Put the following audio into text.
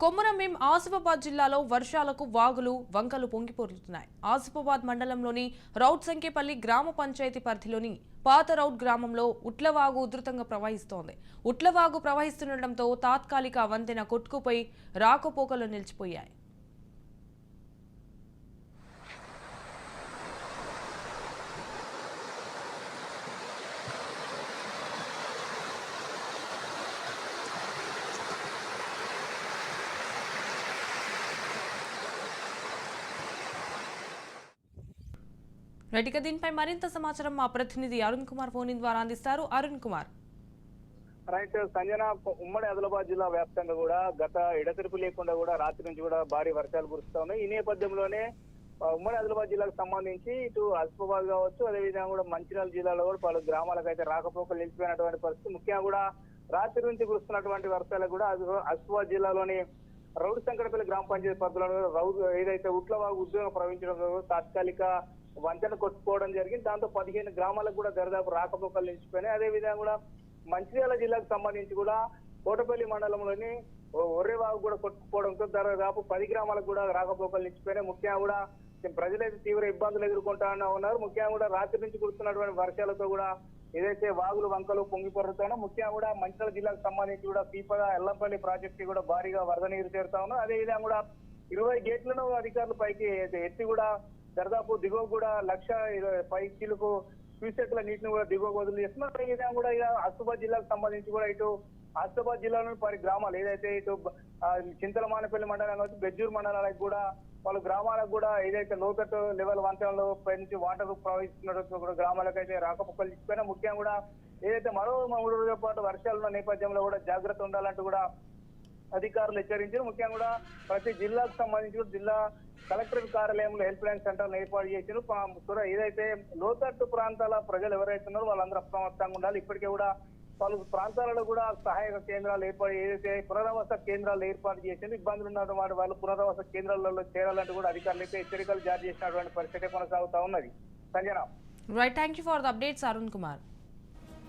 కొమ్మరం మేం ఆసిఫాబాద్ జిల్లాలో వర్షాలకు వాగులు వంకలు పొంగిపోతున్నాయి. ఆసిఫాబాద్ మండలంలోని రౌట్ సంఖ్యపల్లి గ్రామ పంచాయతీ పరిధిలోని పాత రౌట్ గ్రామంలో ఉట్లవాగు ఉధృతంగా ప్రవహిస్తోంది. ఉట్లవాగు ప్రవహిస్తుండటంతో తాత్కాలిక వంతెన కొట్టుకుపోయి రాకపోకలు నిలిచిపోయాయి. రైట్ ఇక దీనిపై మరింత సమాచారం మా ప్రతినిధి అరుణ్ కుమార్ ఫోన్ ద్వారా అందిస్తారు. అరుణ్ కుమార్. రైట్ సంజన ఉమ్మడి ఆదిలాబాద్ జిల్లా వ్యాప్తంగా కూడా గత ఎడతెరిపి లేకుండా కూడా రాత్రి నుంచి కూడా భారీ వర్షాలు కురుస్తా ఉన్నాయి. ఈ నేపథ్యంలోనే ఉమ్మడి ఆదిలాబాద్ జిల్లాకు సంబంధించి ఇటు అల్పాబాద్ కావచ్చు అదేవిధంగా కూడా మంచిర్యాల జిల్లాలో కూడా పలు గ్రామాలకు అయితే రాకపోకలు నిలిచిపోయినటువంటి పరిస్థితి. ముఖ్యంగా కూడా రాత్రి నుంచి కురుస్తున్నటువంటి వర్షాలకు కూడా అల్పాబాద్ జిల్లాలోని రౌడ్ సంకటపల్లి గ్రామ పంచాయతీ పరిధిలో రౌడ్ ఏదైతే ఉట్లవాగు ఉద్యోగం ప్రవహించడం తాత్కాలిక వంతెన కొట్టుకోవడం జరిగింది. దాంతో పదిహేను గ్రామాలకు కూడా దరిదాపు రాకపోకలు నిలిచిపోయినాయి. అదే విధంగా కూడా మంచిర్యాల జిల్లాకు సంబంధించి కూడా కోటపల్లి మండలంలోని ఒర్రెవాగు కూడా కొట్టుకుపోవడంతో దాదాపు పది గ్రామాలకు కూడా రాకపోకలు నిలిచిపోయినాయి. ముఖ్యంగా కూడా ప్రజలైతే తీవ్ర ఇబ్బందులు ఎదుర్కొంటా ఉన్నారు. ముఖ్యంగా కూడా రాత్రి నుంచి కురుస్తున్నటువంటి వర్షాలతో కూడా ఏదైతే వాగులు వంకలు పొంగిపడుతానో ముఖ్యంగా కూడా మంచిర్యాల జిల్లాకు సంబంధించి కూడా పీపగా ఎల్లంపల్లి ప్రాజెక్టు కూడా భారీగా వరద నీరు చేరుతా ఉన్నారు. అదే విధంగా కూడా ఇరవై గేట్లను అధికారులు పైకి ఎత్తి కూడా దాదాపు దిగువ కూడా లక్ష ఇరవై పై కిలకు క్యూసెక్ల నీటిని కూడా దిగువ వదిలి చేస్తున్నారు. కూడా ఇక ఆసిఫాబాద్ జిల్లాకు సంబంధించి కూడా ఇటు ఆసిఫాబాద్ జిల్లాలోని పది గ్రామాలు ఏదైతే ఇటు చింతలమానపల్లి మండలం కావచ్చు బెజ్జూరు మండలాలకు కూడా వాళ్ళ గ్రామాలకు కూడా ఏదైతే లోకట్ లెవెల్ వంతెనలో పై నుంచి వాటర్ ప్రవహిస్తున్నట్టు కూడా గ్రామాలకు అయితే రాకపోకలు ఇచ్చిపోయినా ముఖ్యంగా కూడా ఏదైతే మరో మూడు రోజుల పాటు వర్షాలు ఉన్న నేపథ్యంలో కూడా జాగ్రత్త ఉండాలంటూ కూడా అధికారులు హెచ్చరించారు. ముఖ్యంగా కూడా ప్రతి జిల్లాకు సంబంధించి జిల్లా కలెక్టర్ కార్యాలయంలో హెల్ప్ లైన్ సెంటర్లు ఏర్పాటు చేశారు. ఏదైతే లోతట్టు ప్రాంతాల ప్రజలు ఎవరైతే ఉన్నారో వాళ్ళందరూ అప్రమత్తంగా ఉండాలి. ఇప్పటికే కూడా పలు ప్రాంతాలలో కూడా సహాయక కేంద్రాలు ఏర్పాటు ఏదైతే పునరావాస కేంద్రాలు ఏర్పాటు చేసింది ఇబ్బందులు ఉన్నటువంటి వాళ్ళు పునరావాస కేంద్రాలలో చేరాలంటే కూడా అధికారులు అయితే హెచ్చరికలు జారీ చేసినటువంటి పరిస్థితి కొనసాగుతా ఉన్నది. Sanjana. Right thank you for the updates Arun Kumar